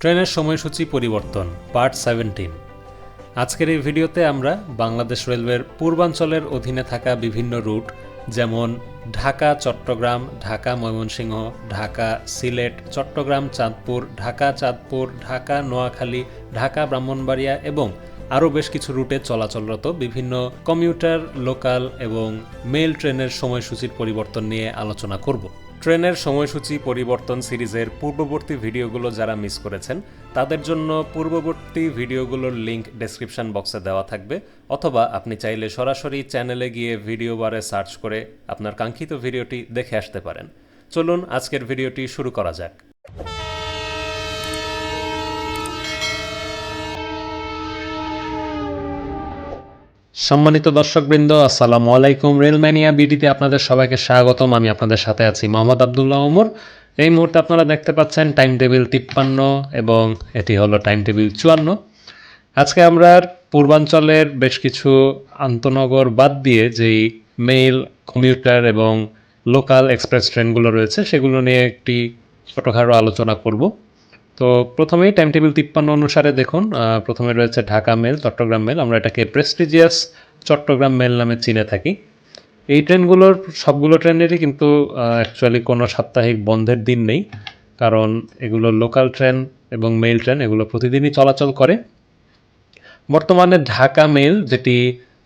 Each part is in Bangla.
ট্রেনের সময়সূচি পরিবর্তন, পার্ট সেভেন্টিন আজকের এই ভিডিওতে আমরা বাংলাদেশ রেলওয়ের পূর্বাঞ্চলের অধীনে থাকা বিভিন্ন রুট, যেমন ঢাকা, চট্টগ্রাম, ঢাকা, ময়মনসিংহ, ঢাকা, সিলেট, চট্টগ্রাম, চাঁদপুর, ঢাকা চাঁদপুর, ঢাকা, নোয়াখালী, ঢাকা, ব্রাহ্মণবাড়িয়া এবং আরও বেশ কিছু রুটে চলাচলরত বিভিন্ন কমিউটার লোকাল এবং মেল ট্রেনের সময়সূচির পরিবর্তন নিয়ে আলোচনা করব। ট্রেনের সময়সূচি পরিবর্তন সিরিজের পূর্ববর্তী ভিডিওগুলো যারা মিস করেছেন, তাদের জন্য পূর্ববর্তী ভিডিওগুলোর লিংক ডেসক্রিপশন বক্সে দেওয়া থাকবে। অথবা আপনি চাইলে সরাসরি চ্যানেলে গিয়ে ভিডিও বারে সার্চ করে আপনার কাঙ্ক্ষিত ভিডিওটি দেখে আসতে পারেন। চলুন, আজকের ভিডিওটি শুরু করা যাক। সম্মানিত দর্শকবৃন্দ, আসসালামু আলাইকুম। রেলম্যানিয়া বিডিতে আপনাদের সবাইকে স্বাগতম। আমি আপনাদের সাথে আছি মোহাম্মদ আবদুল্লাহ ওমর। এই মুহূর্তে আপনারা দেখতে পাচ্ছেন টাইম টেবিল তিপ্পান্ন এবং এটি হলো টাইম টেবিল চুয়ান্ন। আজকে আমরা পূর্বাঞ্চলের বেশ কিছু আন্তনগর বাদ দিয়ে যেই মেইল কমিউটার এবং লোকাল এক্সপ্রেস ট্রেনগুলো রয়েছে, সেগুলো নিয়ে একটি ছোটোখাটো আলোচনা করব। তো প্রথমেই টাইম টেবিল তিপ্পান্ন অনুসারে দেখুন প্রথমে রয়েছে ঢাকা মেল চট্টগ্রাম মেল আমরা এটাকে প্রেস্টিজিয়াস চট্টগ্রাম মেল নামে চিনে থাকি। এই ট্রেনগুলোর সবগুলো ট্রেনেরই কিন্তু অ্যাকচুয়ালি কোনো সাপ্তাহিক বন্ধের দিন নেই, কারণ এগুলো লোকাল ট্রেন এবং মেল ট্রেন এগুলো প্রতিদিনই চলাচল করে। বর্তমানে ঢাকা মেল যেটি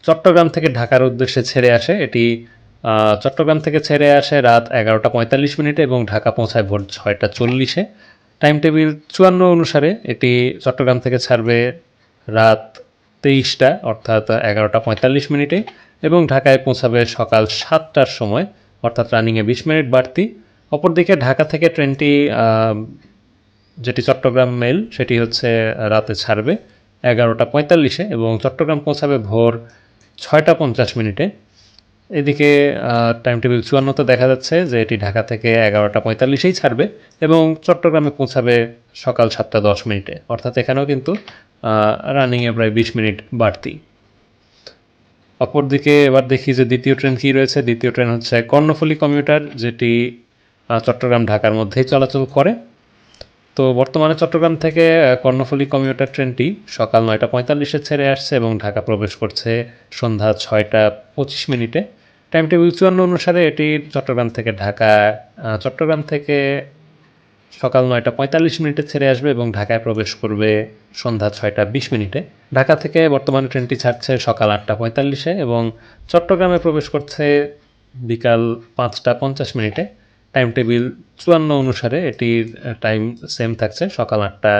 চট্টগ্রাম থেকে ঢাকার উদ্দেশ্যে ছেড়ে আসে, এটি চট্টগ্রাম থেকে ছেড়ে আসে রাত এগারোটা পঁয়তাল্লিশ মিনিটে এবং ঢাকা পৌঁছায় ভোর ছয়টা চল্লিশে। টাইম টেবিল চুয়ান্ন অনুসারে এটি চট্টগ্রাম থেকে ছাড়বে রাত তেইশটা, অর্থাৎ এগারোটা পঁয়তাল্লিশ মিনিটে, এবং ঢাকায় পৌঁছাবে সকাল সাতটার সময়, অর্থাৎ রানিংয়ে বিশ মিনিট বাড়তি। অপরদিকে ঢাকা থেকে ট্রেনটি যেটি চট্টগ্রাম মেল, সেটি হচ্ছে রাতে ছাড়বে এগারোটা পঁয়তাল্লিশে, এবং চট্টগ্রাম পৌঁছাবে ভোর ছয়টা পঞ্চাশ মিনিটে। এদিকে টাইম টেবিল চুয়ান্নতে দেখা যাচ্ছে যে এটি ঢাকা থেকে এগারোটা পঁয়তাল্লিশেই ছাড়বে এবং চট্টগ্রামে পৌঁছাবে সকাল সাতটা দশ মিনিটে। অর্থাৎ এখানেও কিন্তু রানিংয়ে প্রায় বিশ মিনিট বাড়তি। অপরদিকে এবার দেখি যে দ্বিতীয় ট্রেন কী রয়েছে। দ্বিতীয় ট্রেন হচ্ছে কর্ণফুলী কমিউটার যেটি চট্টগ্রাম ঢাকার মধ্যেই চলাচল করে। তো বর্তমানে চট্টগ্রাম থেকে কর্ণফুলী কমিউটার ট্রেনটি সকাল নয়টা পঁয়তাল্লিশে ছেড়ে আসছে এবং ঢাকা প্রবেশ করছে সন্ধ্যা ছয়টা পঁচিশ মিনিটে। টাইম টেবিল চুয়ান্ন অনুসারে এটি চট্টগ্রাম থেকে ঢাকা চট্টগ্রাম থেকে সকাল নয়টা পঁয়তাল্লিশ মিনিটে ছেড়ে আসবে এবং ঢাকায় প্রবেশ করবে সন্ধ্যা ছয়টা বিশ মিনিটে। ঢাকা থেকে বর্তমানে ট্রেনটি ছাড়ছে সকাল আটটা পঁয়তাল্লিশে এবং চট্টগ্রামে প্রবেশ করছে বিকাল পাঁচটা পঞ্চাশ মিনিটে। টাইম টেবিল চুয়ান্ন অনুসারে এটির টাইম সেম থাকছে। সকাল আটটা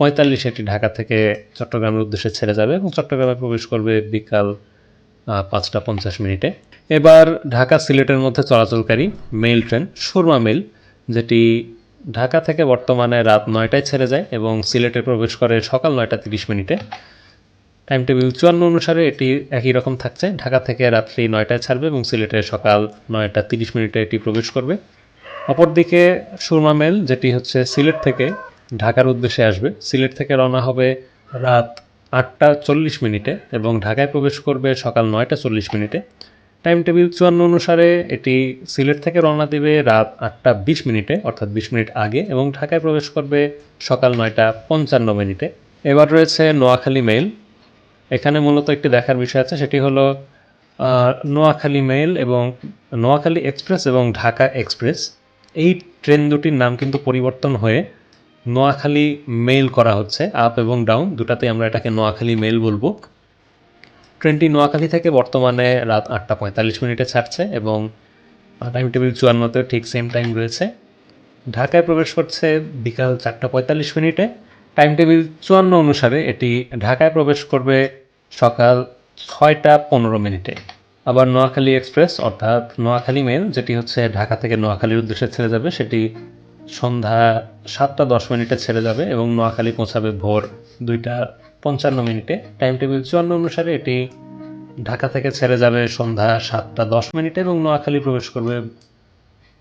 পঁয়তাল্লিশে এটি ঢাকা থেকে চট্টগ্রামের উদ্দেশ্যে ছেড়ে যাবে এবং চট্টগ্রামে প্রবেশ করবে বিকাল পাঁচটা পঞ্চাশ মিনিটে। এবার ঢাকা সিলেটের মধ্যে চলাচলকারী মেল ট্রেন, সুরমা মেল যেটি ঢাকা থেকে বর্তমানে রাত নয়টায় ছেড়ে যায় এবং সিলেটে প্রবেশ করে সকাল নয়টা তিরিশ মিনিটে। টাইম টেবিল চুয়ান্ন অনুসারে এটি একই রকম থাকছে। ঢাকা থেকে রাত্রি নয়টায় ছাড়বে এবং সিলেটে সকাল নয়টা তিরিশ মিনিটে এটি প্রবেশ করবে। অপরদিকে সুরমা মেল যেটি হচ্ছে সিলেট থেকে ঢাকার উদ্দেশ্যে আসবে। সিলেট থেকে রওনা হবে রাত আটটা চল্লিশ মিনিটে এবং ঢাকায় প্রবেশ করবে সকাল নয়টা চল্লিশ মিনিটে। টাইম টেবিল চুয়ান্ন অনুসারে এটি সিলেট থেকে রওনা দেবে রাত আটটা বিশ মিনিটে, অর্থাৎ বিশ মিনিট আগে, এবং ঢাকায় প্রবেশ করবে সকাল নয়টা পঞ্চান্ন মিনিটে। এবার রয়েছে নোয়াখালী মেইল। এখানে মূলত একটি দেখার বিষয় আছে, সেটি হলো নোয়াখালী মেইল এবং নোয়াখালী এক্সপ্রেস এবং ঢাকা এক্সপ্রেস। এই ট্রেন দুটির নাম কিন্তু পরিবর্তন হয়ে নোয়াখালী মেল করা হচ্ছে, আপ এবং ডাউন দুটাতে আমরা এটাকে নোয়াখালী মেল বলব। ট্রেনটি নোয়াখালী থেকে বর্তমানে রাত আটটা পঁয়তাল্লিশ মিনিটে ছাড়ছে এবং টাইম টেবিল চুয়ান্নতে ঠিক সেম টাইম রয়েছে। ঢাকায় প্রবেশ করছে বিকাল চারটা পঁয়তাল্লিশ মিনিটে। টাইম টেবিল চুয়ান্ন অনুসারে এটি ঢাকায় প্রবেশ করবে সকাল ছয়টা পনেরো মিনিটে। আবার নোয়াখালী এক্সপ্রেস, অর্থাৎ নোয়াখালী মেল যেটি হচ্ছে ঢাকা থেকে নোয়াখালীর উদ্দেশ্যে ছেড়ে যাবে, সেটি সন্ধ্যা সাতটা দশ মিনিটে ছেড়ে যাবে এবং নোয়াখালী পৌঁছাবে ভোর দুইটা পঞ্চান্ন মিনিটে। টাইম টেবিল চুয়ান্ন অনুসারে এটি ঢাকা থেকে ছেড়ে যাবে সন্ধ্যা সাতটা দশ মিনিটে এবং নোয়াখালী প্রবেশ করবে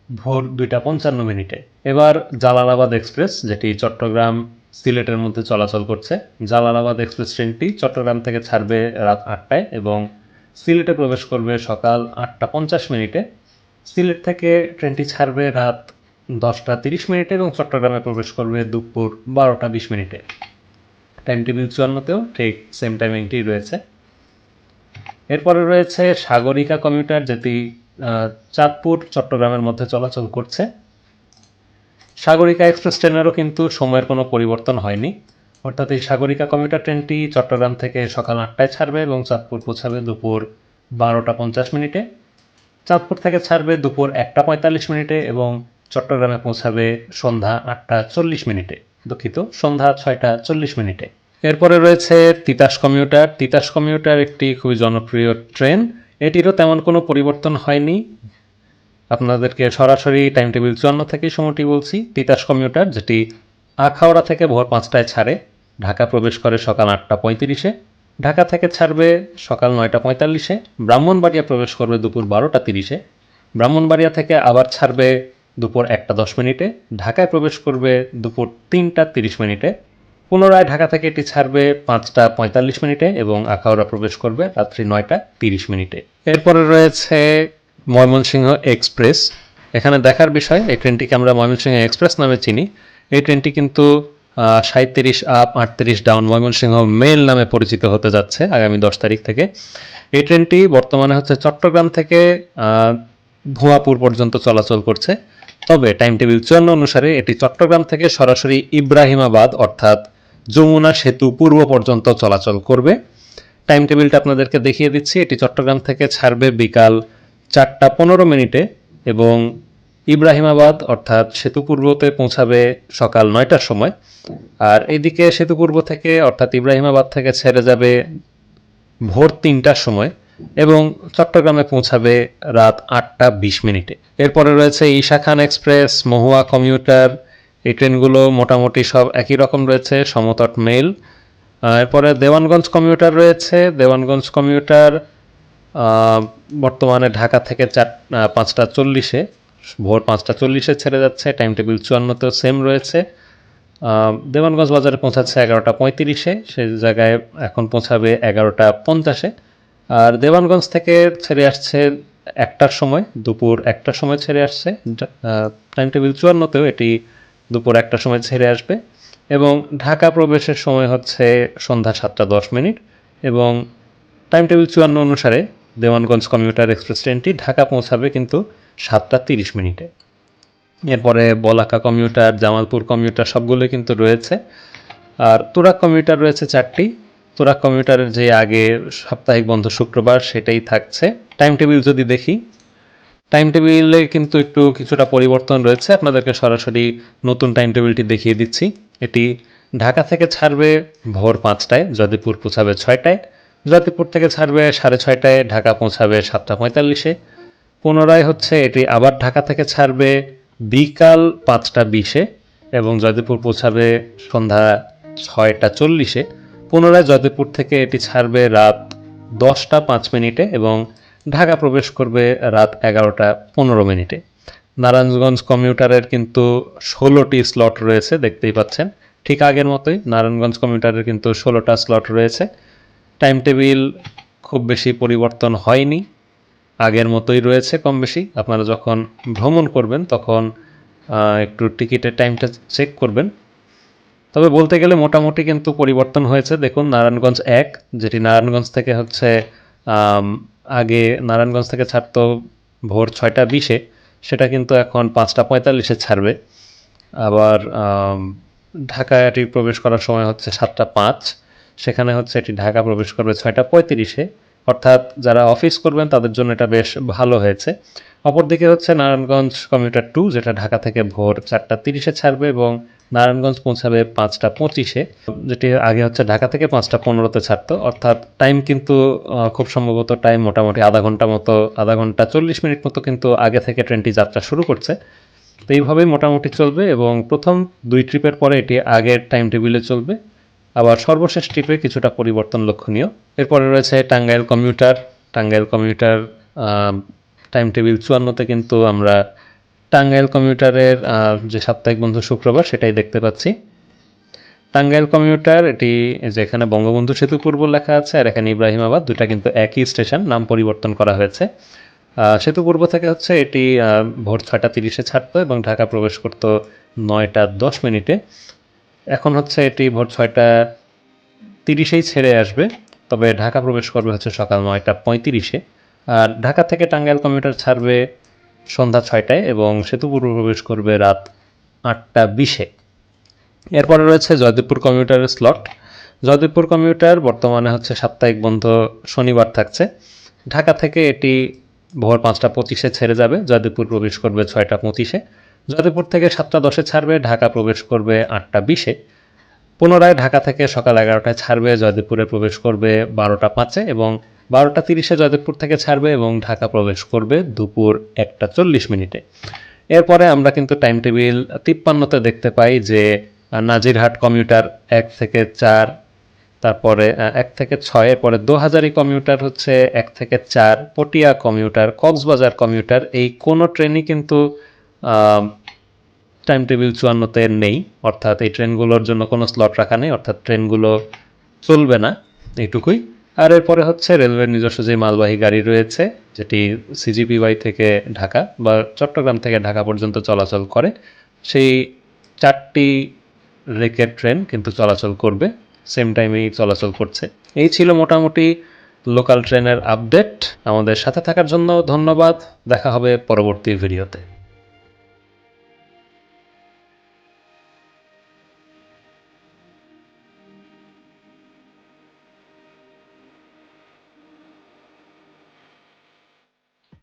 ভোর দুইটা পঞ্চান্ন মিনিটে। এবার জালালাবাদ এক্সপ্রেস, যেটি চট্টগ্রাম সিলেটের মধ্যে চলাচল করছে। জালালাবাদ এক্সপ্রেস ট্রেনটি চট্টগ্রাম থেকে ছাড়বে রাত আটটায় এবং সিলেটে প্রবেশ করবে সকাল আটটা পঞ্চাশ মিনিটে। সিলেট থেকে ট্রেনটি ছাড়বে রাত দশটা তিরিশ মিনিটে এবং চট্টগ্রামে প্রবেশ করবে দুপুর বারোটা বিশ মিনিটে। টাইম টেবিল চুয়ান্নতেও ঠিক সেম টাইমিংটি রয়েছে। এরপরে রয়েছে সাগরিকা কমিউটার যেটি চাঁদপুর চট্টগ্রামের মধ্যে চলাচল করছে। সাগরিকা এক্সপ্রেস ট্রেনেরও কিন্তু সময়ের কোনো পরিবর্তন হয়নি। অর্থাৎ এই সাগরিকা কমিউটার ট্রেনটি চট্টগ্রাম থেকে সকাল আটটায় ছাড়বে এবং চাঁদপুর পৌঁছাবে দুপুর বারোটা পঞ্চাশ মিনিটে। চাঁদপুর থেকে ছাড়বে দুপুর একটা পঁয়তাল্লিশ মিনিটে এবং চট্টগ্রামে পৌঁছাবে সন্ধ্যা আটটা চল্লিশ মিনিটে। দুঃখিত, সন্ধ্যা ছয়টা চল্লিশ মিনিটে। এরপরে রয়েছে তিতাস কমিউটার। তিতাস কমিউটার একটি খুবই জনপ্রিয় ট্রেন। এটিরও তেমন কোনো পরিবর্তন হয়নি। আপনাদেরকে সরাসরি টাইম টেবিল চুয়ান্ন থেকেই সময়টি বলছি। তিতাস কমিউটার, যেটি আখাউড়া থেকে ভোর পাঁচটায় ছাড়ে। ঢাকা প্রবেশ করে সকাল আটটা পঁয়ত্রিশে। ঢাকা থেকে ছাড়বে সকাল নয়টা পঁয়তাল্লিশে। ব্রাহ্মণবাড়িয়া প্রবেশ করবে দুপুর বারোটা তিরিশে। ব্রাহ্মণবাড়িয়া থেকে আবার ছাড়বে দুপুর একটা দশ মিনিটে, ঢাকায় প্রবেশ করবে দুপুর তিনটা তিরিশ মিনিটে, পুনরায় ঢাকা থেকে এটি ছাড়বে পাঁচটা পঁয়তাল্লিশ মিনিটে এবং আখাউড়া প্রবেশ করবে রাত্রি নয়টা তিরিশ মিনিটে। এরপরে রয়েছে ময়মনসিংহ এক্সপ্রেস। এখানে দেখার বিষয়, এই ট্রেনটিকে আমরা ময়মনসিংহ এক্সপ্রেস নামে চিনি। এই ট্রেনটি কিন্তু সাঁত্রিশ আপ আটত্রিশ ডাউন ময়মনসিংহ মেল নামে পরিচিত হতে যাচ্ছে আগামী দশ তারিখ থেকে। এই ট্রেনটি বর্তমানে হচ্ছে চট্টগ্রাম থেকে ভুয়াপুর পর্যন্ত চলাচল করছে। তবে টাইম টেবিল চুয়ান্ন অনুসারে এটি চট্টগ্রাম থেকে সরাসরি ইব্রাহিমাবাদ, অর্থাৎ যমুনা সেতু পূর্ব পর্যন্ত চলাচল করবে। টাইম টেবিলটা আপনাদেরকে দেখিয়ে দিচ্ছি। এটি চট্টগ্রাম থেকে ছাড়বে বিকাল চারটা পনেরো মিনিটে এবং ইব্রাহিমাবাদ, অর্থাৎ সেতু পূর্বতে পৌঁছাবে সকাল নয়টার সময়। আর এইদিকে সেতু পূর্ব থেকে, অর্থাৎ ইব্রাহিমাবাদ থেকে ছেড়ে যাবে ভোর তিনটার সময়। এবং চট্টগ্রামে পৌঁছাবে রাত আটটা বিশ মিনিটে। এরপরে রয়েছে ঈশা খান এক্সপ্রেস, মহুয়া কমিউটার, এই ট্রেনগুলো মোটামুটি সব একই রকম রয়েছে, সমতট মেল। এরপরে দেওয়ানগঞ্জ কমিউটার রয়েছে। দেওয়ানগঞ্জ কমিউটার বর্তমানে ঢাকা থেকে চার পাঁচটা চল্লিশে, ভোর পাঁচটা চল্লিশে ছেড়ে যাচ্ছে, টাইম টেবিল চুয়ান্নতেও সেম রয়েছে। দেওয়ানগঞ্জ বাজারে পৌঁছাচ্ছে এগারোটা পঁয়ত্রিশে সেই জায়গায় এখন পৌঁছাবে এগারোটা পঞ্চাশে। আর দেওয়ানগঞ্জ থেকে ছেড়ে আসছে একটার সময়, দুপুর একটার সময় ছেড়ে আসছে টাইম টেবিল চুয়ান্নতেও এটি দুপুর একটার সময় ছেড়ে আসবে এবং ঢাকা প্রবেশের সময় হচ্ছে সন্ধ্যা সাতটা দশ মিনিট এবং টাইম টেবিল চুয়ান্ন অনুসারে দেওয়ানগঞ্জ কমিউটার এক্সপ্রেস ট্রেনটি ঢাকা পৌঁছাবে কিন্তু সাতটা তিরিশ মিনিটে। এরপরে বলাকা কমিউটার জামালপুর কমিউটার সবগুলো কিন্তু রয়েছে। আর তুরাক কমিউটার রয়েছে চারটি। তুরাক কমিউটারের যে আগে সাপ্তাহিক বন্ধ শুক্রবার সেটাই থাকছে। টাইম টেবিল যদি দেখি টাইম টেবিলে কিন্তু একটু কিছুটা পরিবর্তন রয়েছে। আপনাদেরকে সরাসরি নতুন টাইম টেবিলটি দেখিয়ে দিচ্ছি। এটি ঢাকা থেকে ছাড়বে ভোর পাঁচটায় যদিপুর পৌঁছাবে ছয়টায় যদিপুর থেকে ছাড়বে সাড়ে ছয়টায়, ঢাকা পৌঁছাবে সাতটা পঁয়তাল্লিশে। পুনরায় হচ্ছে এটি আবার ঢাকা থেকে ছাড়বে বিকাল পাঁচটা বিশে এবং জয়দেবপুর পৌঁছাবে সন্ধ্যা ছয়টা চল্লিশে। পুনরায় জয়দেবপুর থেকে এটি ছাড়বে রাত দশটা পাঁচ মিনিটে এবং ঢাকা প্রবেশ করবে রাত এগারোটা পনেরো মিনিটে। নারায়ণগঞ্জ কমিউটারের কিন্তু ষোলোটি স্লট রয়েছে, দেখতেই পাচ্ছেন। ঠিক আগের মতোই নারায়ণগঞ্জ কমিউটারের কিন্তু ষোলোটা স্লট রয়েছে। টাইম টেবিল খুব বেশি পরিবর্তন হয়নি, আগের মতোই রয়েছে কম বেশি আপনারা যখন ভ্রমণ করবেন তখন একটু টিকিটের টাইমটা চেক করবেন। তবে বলতে গেলে মোটামুটি কিন্তু পরিবর্তন হয়েছে। দেখুন, নারায়ণগঞ্জ এক, যেটি নারায়ণগঞ্জ থেকে হচ্ছে আগে নারায়ণগঞ্জ থেকে ছাড়তো ভোর ছয়টা বিশে, সেটা কিন্তু এখন পাঁচটা পঁয়তাল্লিশে ছাড়বে। আবার ঢাকায় এটি প্রবেশ করার সময় হচ্ছে সাতটা পাঁচ, সেখানে হচ্ছে এটি ঢাকা প্রবেশ করবে ছয়টা পঁয়ত্রিশে। অর্থাৎ যারা অফিস করবেন, তাদের জন্য এটা বেশ ভালো হয়েছে। অপরদিকে হচ্ছে নারায়ণগঞ্জ কমিউটার টু, যেটা ঢাকা থেকে ভোর চারটা তিরিশে ছাড়বে এবং নারায়ণগঞ্জ পৌঁছাবে পাঁচটা পঁচিশে, যেটি আগে হচ্ছে ঢাকা থেকে পাঁচটা পনেরোতে ছাড়তো। অর্থাৎ টাইম কিন্তু খুব সম্ভবত টাইম মোটামুটি আধা ঘণ্টা মতো, আধা ঘণ্টা চল্লিশ মিনিট মতো কিন্তু আগে থেকে ট্রেনটি যাত্রা শুরু করছে। তো এইভাবেই মোটামুটি চলবে এবং প্রথম দুই ট্রিপের পরে এটি আগের টাইম টেবিলে চলবে। আবার সর্বশেষ ট্রিপে কিছুটা পরিবর্তন লক্ষণীয়। এরপরে রয়েছে Tangail commuter Tangail commuter time table চুয়ান্নতে কিন্তু আমরা টাঙ্গাইল কমিউটারের যে সাপ্তাহিক বন্ধু শুক্রবার, সেটাই দেখতে পাচ্ছি। টাঙ্গাইল কমিউটার এটি যেখানে বঙ্গবন্ধু সেতু পূর্ব লেখা আছে, আর এখানে ইব্রাহিমাবাদ দুটা কিন্তু একই স্টেশন, নাম পরিবর্তন করা হয়েছে। সেতু পূর্ব থেকে হচ্ছে এটি ভোর ছয়টা তিরিশে ছাড়তো এবং ঢাকা প্রবেশ করতো নয়টা দশ মিনিটে। এখন হচ্ছে এটি ভোর ছয়টা তিরিশেই ছেড়ে আসবে, তবে ঢাকা প্রবেশ করবে হচ্ছে সকাল নয়টা পঁয়ত্রিশে। আর ঢাকা থেকে টাঙ্গাইল কমিউটার ছাড়বে সন্ধ্যা ছয়টায় এবং সেতু পূর্ব প্রবেশ করবে রাত আটটা বিশে। এরপরে রয়েছে জয়দেবপুর কমিউটারের স্লট জয়দেবপুর কমিউটার বর্তমানে হচ্ছে সাপ্তাহিক বন্ধ শনিবার থাকছে। ঢাকা থেকে এটি ভোর পাঁচটা পঁচিশে ছেড়ে যাবে। জয়দেবপুর প্রবেশ করবে ছয়টা পঁচিশে। জয়দেবপুর থেকে সাতটা দশে ছাড়বে, ঢাকা প্রবেশ করবে আটটা বিশে। পুনরায় ঢাকা থেকে সকাল এগারোটায় ছাড়বে, জয়দেবপুরে প্রবেশ করবে বারোটা পাঁচে এবং বারোটা তিরিশে জয়দেবপুর থেকে ছাড়বে এবং ঢাকা প্রবেশ করবে দুপুর একটা চল্লিশ মিনিটে। এরপরে আমরা কিন্তু টাইম টেবিল তিপ্পান্নতে দেখতে পাই যে নাজিরহাট কমিউটার এক থেকে চার, তারপরে এক থেকে ছয়, এরপরে দু হাজারি কমিউটার হচ্ছে এক থেকে চার, পটিয়া কমিউটার, কক্সবাজার কমিউটার, এই কোনো ট্রেনই কিন্তু টাইম টেবিল চুয়ান্নতে নেই। অর্থাৎ এই ট্রেনগুলোর জন্য কোনো স্লট রাখা নেই, অর্থাৎ ট্রেনগুলো চলবে না, এইটুকুই। আর এরপরে হচ্ছে রেলওয়ের নিজস্ব যে মালবাহী গাড়ি রয়েছে, যেটি সিজিপিওয়াই থেকে ঢাকা বা চট্টগ্রাম থেকে ঢাকা পর্যন্ত চলাচল করে, সেই চারটি রেকের ট্রেন কিন্তু চলাচল করবে সেম টাইমেই চলাচল করছে। এই ছিল মোটামুটি লোকাল ট্রেনের আপডেট আমাদের সাথে থাকার জন্য ধন্যবাদ। দেখা হবে পরবর্তী ভিডিওতে